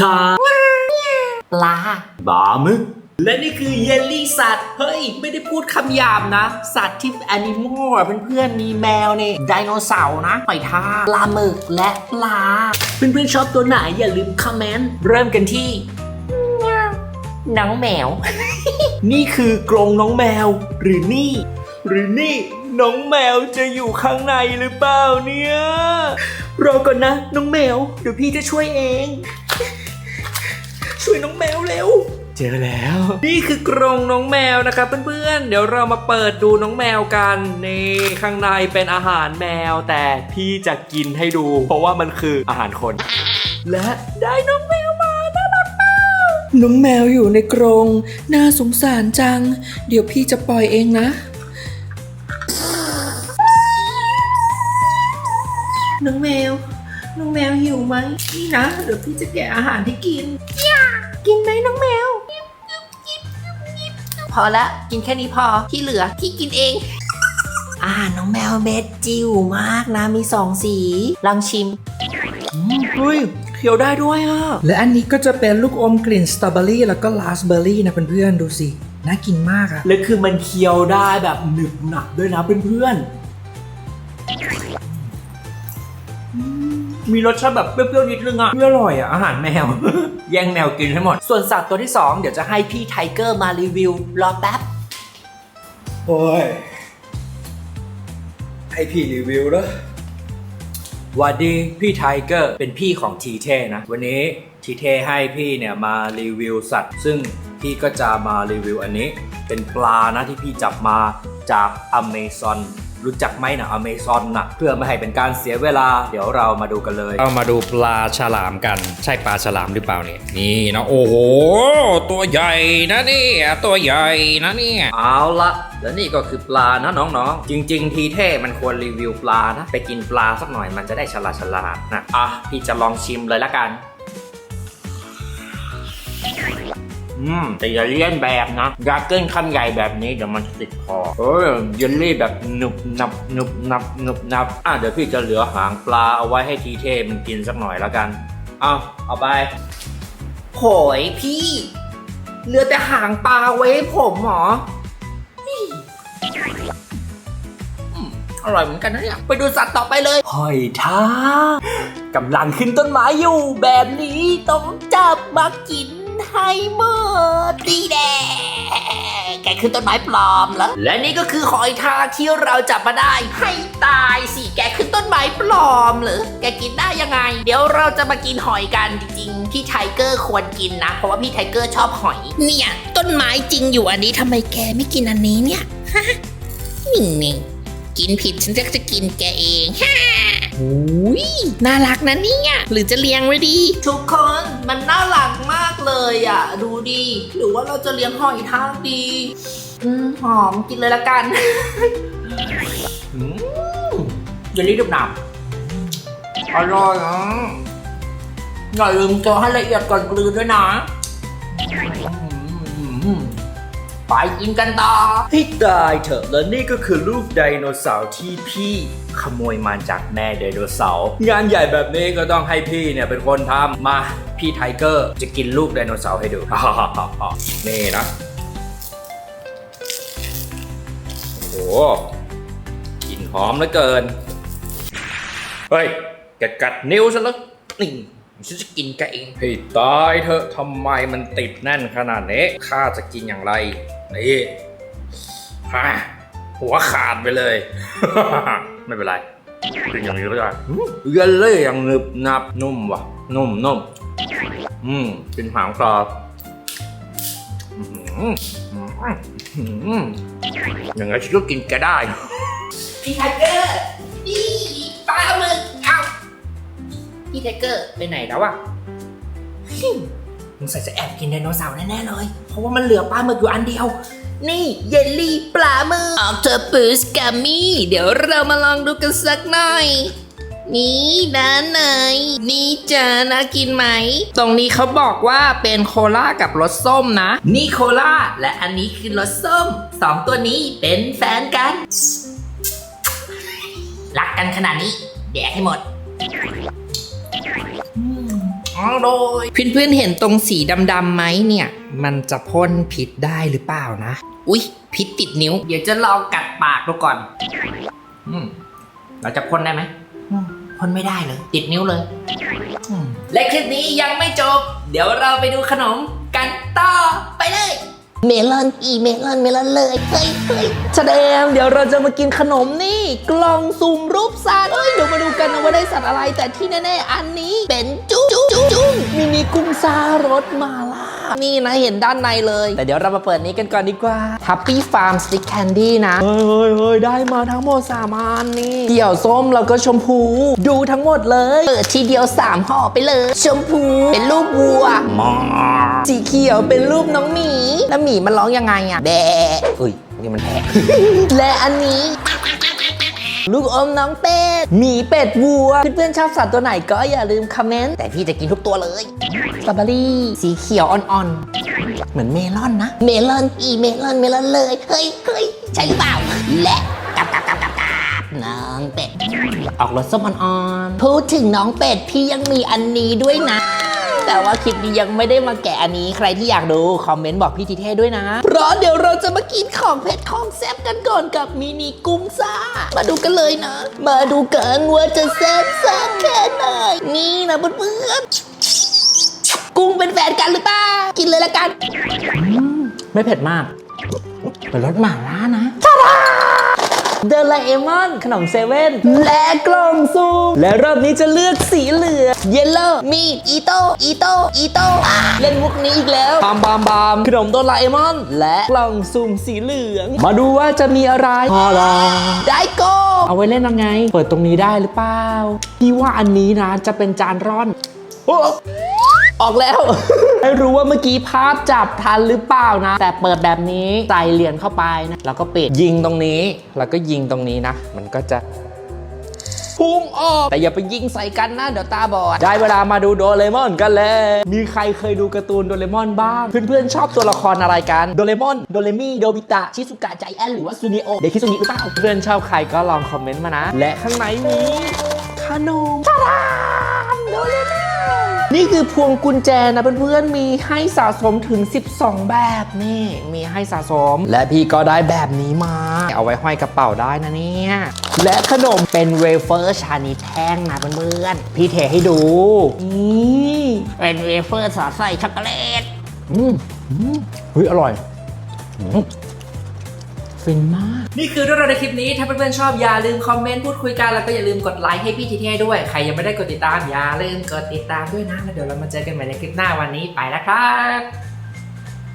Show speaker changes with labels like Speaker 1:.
Speaker 1: ทา
Speaker 2: ปลา
Speaker 1: บามึกและนี่คือเยลลี่สัตว์ เฮ้ย ไม่ได้พูดคำหยาบนะ สัตว์ที่แอนิมอลอะเพื่อนๆมีแมวเนี่ยไดโนเสาร์นะหอยทาก
Speaker 2: ปลาหมึกและปลา
Speaker 1: เพื่อนๆชอบตัวไหนอย่าลืมคอมเมนต์ เริ่มกันที่
Speaker 2: น้องแมว
Speaker 1: นี่คือกรงน้องแมว หรือนี่ หรือนี่ น้องแมวจะอยู่ข้างในหรือเปล่าเนี่ย รอก่อนนะ น้องแมว เดี๋ยวพี่จะช่วยเอง ช่วยน้องแมวเร็ว เจอแล้ว นี่คือกรงน้องแมวนะครับเพื่อนๆ เดี๋ยวเรามาเปิดดูน้องแมวกันนี่ข้างในเป็นอาหารแมว แต่พี่จะกินให้ดู เพราะว่ามันคืออาหารคน และได้น้องแมวมาน่ารักเปล่า
Speaker 3: น้องแมวอยู่ในกรงน่าสงสารจัง เดี๋ยวพี่จะปล่อยเองนะ
Speaker 2: น้องแมว น้องแมวหิวไหมนี่นะเดี๋ยวพี่จะแกะอาหารที่กิน กินไหมน้องแมว พอละกินแค่นี้พอที่เหลือพี่กินเอง อาหารน้องแมวเม็ดจิ๋วมากนะมีสองสีลองชิม
Speaker 1: เฮ้ยเคี้ยวได้ด้วยอะ
Speaker 3: และอันนี้ก็จะเป็นลูกอมกลิ่นสตรอเบอรี่แล้วก็ราสเบอร์รี่นะเพื่อนๆดูสิ น่ากินมากอะ
Speaker 1: และคือมันเคี้ยวได้แบบหนึบหนับด้วยนะเพื่อนๆ มีรสชาติแบบเปรี้ยวๆนิดนึงอะไม่อร่อยอะอาหารแมว แย่งแมวกินให้หมด ส่วนสัตว์ตัวที่ 2 เดี๋ยวจะให้พี่ไทเกอร์มารีวิว รอแป๊บ
Speaker 4: โอ้ย ให้พี่รีวิวแล้ว
Speaker 1: หวัสดีพี่ไทเกอร์เป็นพี่ของทีเทนะ วันนี้ทีเทให้พี่เนี่ยมารีวิวสัตว์ ซึ่งพี่ก็จะมารีวิวอันนี้ เป็นปลานะที่พี่จับมาจากอเมซอน รู้จักไหมนะอเมซอนนะเพื่อไม่ให้เป็นการเสียเวลา เดี๋ยวเรามาดูกันเลย
Speaker 5: เรามาดูปลาฉลามกัน ใช่ปลาฉลามหรือเปล่าเนี่ย นี่นะโอ้โห ตัวใหญ่นะเนี่ยตัวใหญ่นะเนี่ย
Speaker 1: เอาละและนี่ก็คือปลานะน้องๆ จริง ๆ ทีเท่มันควรรีวิวปลานะ ไปกินปลาสักหน่อยมันจะได้ฉลาดฉลาดๆนะอะพี่จะลองชิมเลยละกัน อืมแต่อย่าเลี่ยนแบบนะอยาเกินคำใหญ่แบบนี้เดี๋ยวมันจะติดคอเออเยลลี่แบบหนุบหนับหนุบหนับหนุบหนับอะเดี๋ยวพี่จะเหลือหางปลาเอาไว้ให้ทีเท่มันกินสักหน่อยละกันเอาเอาไป
Speaker 2: โหยพี่เหลือแต่หางปลาไว้ให้ผมเหรอ
Speaker 1: อร่อยเหมือนกันนะเนี่ยไปดูสัตว์ต่อไปเลยหอยทากกำลังขึ้นต้นไม้อยู่ แบบนี้ต้องจับมากิน ให้หมดดีแดแกขึ้นต้นไม้ปลอมแล้วและนี่ก็คือหอยทากที่เราจับมาได้ ให้ตายสิแกขึ้นต้นไม้ปลอมเหรือแกกินได้ยังไง เดี๋ยวเราจะมากินหอยกันจริงๆพี่ไทเกอร์ควรกินนะ เพราะว่าพี่ไทเกอร์ชอบหอย
Speaker 6: เนี่ย ต้นไม้จริงอยู่อันนี้ทำไมแกไม่กินอันนี้เนี่ยฮะนี่นี่กินผิดฉันจะจะกินแกเองฮ หูยน่ารักนะเนี่ยหรือจะเลี้ยงไว้ดี
Speaker 2: ทุกคนมันน่ารักมากเลยอะ ดูดิหรือว่าเราจะเลี้ยงหอยทากดี อืมหอมกินเลยละกัน
Speaker 1: อืมเยลลี่ดุบหนับอร่อยอะอย่าลืมเจอให้ละเอียดก่อนกลืนด้วยนะอืมไปกินกันต่อให้ตายเถอะแล้วนี่ก็คือลูกไดโนเสาร์ที่พี่ ขโมยมาจากแม่ไดโนเสาร์งานใหญ่แบบนี้ก็ต้องให้พี่เนี่ยเป็นคนทำมาพี่ไทเกอร์จะกินลูกไดโนเสาร์ให้ดูนี่นะโอ้กลิ่นหอมเหลือเกิน เฮ้ยแกกัดนิ้วฉันแล้วนี่ฉันจะกินแกเองให้ตายเถอะทำไมมันติดแน่นขนาดนี้ข้าจะกินอย่างไรนี่ฮะ หัวขาดไปเลย ไม่เป็นไรกินอย่างนี้ก็ได้อืมเยลลี่อย่างหนึบหนับนุ่มว่ะ นุ่มนุ่มอืมกินหางปลาอื้อหืออื้อหือยังไงฉันก็กินแกได้
Speaker 2: พี่ไทเกอร์นี่ปลาหมึกเอาพี่ไทเกอร์ไปไหนแล้วอะสงสัยจะแอบกินไดโนเสาร์แน่ๆเลย เพราะว่ามันเหลือปลาหมึกอยู่อันเดียว นี่เยลลี่ปลาหมึก
Speaker 6: ออกเทอร์ปูสกัมมี่ เดี๋ยวเรามาลองดูกันสักหน่อย นี่ด้านไหนนี่จะน่ากินไหม ตรงนี้เขาบอกว่าเป็นโคลากับรสส้มนะ
Speaker 2: นี่โคลาและอันนี้คือรสส้ม สองตัวนี้เป็นแฟนกัน รักกันขนาดนี้ แดกให้หมด
Speaker 1: อโดยเพื่อนๆเห็นตรงสีดำๆไหมเนี่ย มันจะพ่นพิษได้หรือเปล่านะ อุ๊ย พิษติดนิ้ว เดี๋ยวจะลองกัดปากดูก่อน อืมเราจะพ่นได้ไหมอืมพ่นไม่ได้เลย ติดนิ้วเลยอืมและคลิปนี้ยังไม่จบ เดี๋ยวเราไปดูขนม
Speaker 6: เมลอนอีเมลอนเมลอนเลยเฮ้ยเฮ้ย
Speaker 1: แสดงเดี๋ยวเราจะมากินขนมนี่ กล่องสุ่มรูปสัตว์เอ้ยเดี๋ยวมาดูกันนะว่าได้สัตว์อะไรแต่ที่แน่ๆอันนี้
Speaker 6: เป็นจุ๊จุ๊จุ๊จุ๊
Speaker 1: มินิกุ้งซารสมาลา นี่นะเห็นด้านในเลย แต่เดี๋ยวเรามาเปิดนี้กันก่อนดีกว่า Happy Farm Stick Candy นะ เฮ้ยเฮ้ยเฮ้ยได้มาทั้งหมด3อันนี่เขียวส้มแล้วก็ชมพู ดูทั้งหมดเลย
Speaker 6: เปิดทีเดียวสามห่อไปเลย ชมพูเป็นรูปวัว
Speaker 1: สีเขียวเป็นรูปน้องหมี แล้วหมีมันร้องยังไงอะ
Speaker 6: แบะ
Speaker 1: เอ้ยนี่มันแพะและอันนี้ ลูกอมน้องเป็ดหมีเป็ดวัว เพื่อนๆชอบสัตว์ตัวไหนก็อย่าลืมคอมเมนต์
Speaker 6: แต่พี่จะกินทุกตัวเลย
Speaker 1: สตรอเบอรี่สีเขียวอ่อนๆ เหมือนเมลอนนะ
Speaker 6: เมลอนอีเมลอนเมลอนเลย เฮ้ยเฮ้ยใช่หรือเปล่า และกับกับกับกับกับน้องเป็ด
Speaker 1: ออกรสส้มอ่อน
Speaker 6: พูดถึงน้องเป็ดพี่ยังมีอันนี้ด้วยนะ
Speaker 1: ๆ แต่ว่าคลิปนี้ยังไม่ได้มาแกะอันนี้ ใครที่อยากดูคอมเมนต์บอกพี่ทีเท่ด้วยนะ เพราะเดี๋ยวเราจะมากินของเผ็ดของแซ่บกันก่อนกับมินิกุ้งซ่า
Speaker 6: มาดูกันเลยนะ มาดูกันว่าจะแซ่บซ่าแค่ไหน นี่นะเพื่อนๆ กุ้งเป็นแฟนกันหรือเปล่า กินเลยละกัน
Speaker 1: ไม่เผ็ดมากเป็นรสหม่าล่านะ เดลเอมอนขนมเซเว่นและกล่องซูมและรอบนี้จะเลือกสีเหลืองเยลโล่
Speaker 6: มีอีโตอีโตอีโตอะ
Speaker 1: เล่นมุกนี้อีกแล้วบามบามบามขนมโดราเอมอน และกล่องซูมสีเหลือง มาดูว่าจะมีอะไรพอลอ
Speaker 6: ได้โก
Speaker 1: เอาไว้เล่นยังไง เปิดตรงนี้ได้หรือเปล่าพี่ว่าอันนี้นะจะเป็นจานร่อนโอ้ ออกแล้วไม่รู้ว่าเมื่อกี้ภาพจับทันหรือเปล่านะ แต่เปิดแบบนี้ใส่เหรียญเข้าไปนะแล้วก็ปิดยิงตรงนี้ แล้วก็ยิงตรงนี้นะ มันก็จะพุ่งออกแต่อย่าไปยิงใส่กันนะ เดี๋ยวตาบอด ได้เวลามาดูโดเรมอนกันแล้วมีใครเคยดูการ์ตูนโดเรมอนบ้าง เพื่อนๆ ชอบตัวละครอะไรกัน โดเรมอน โดเรมี่โดบิตะ ชิซุกะใจแอนหรือว่าซูนิโอ เด็กคิซุนิหรือเปล่า เพื่อนชอบใครก็ลองคอมเมนต์มานะ และข้างในมีขนมตาดามโดเรมอ นนี่คือพวงกุญแจนะเพื่อนๆมีให้สะสมถึง 12 แบบนี่มีให้สะสม และพี่ก็ได้แบบนี้มา เอาไว้ห้อยกระเป๋าได้นะเนี่ยและขนมเป็นเวเฟอร์ชานิดแท่งนะเพื่อนๆพี่เทให้ดูนี่
Speaker 6: เป็นเวเฟอร์สอดใส่ช็อกโกแลต
Speaker 1: อืมอืมเฮ้ยอร่อยอืม ฟินมาก นี่คือเรื่องราวในคลิปนี้ ถ้าเพื่อนๆชอบอย่าลืมคอมเมนต์พูดคุยกัน แล้วก็อย่าลืมกดไลค์ให้พี่ทีเท่ด้วย ใครยังไม่ได้กดติดตามอย่าลืมกดติดตามด้วยนะแล้วเดี๋ยวเรามาเจอกันใหม่ในคลิปหน้าวันนี้ไปแล้วครับ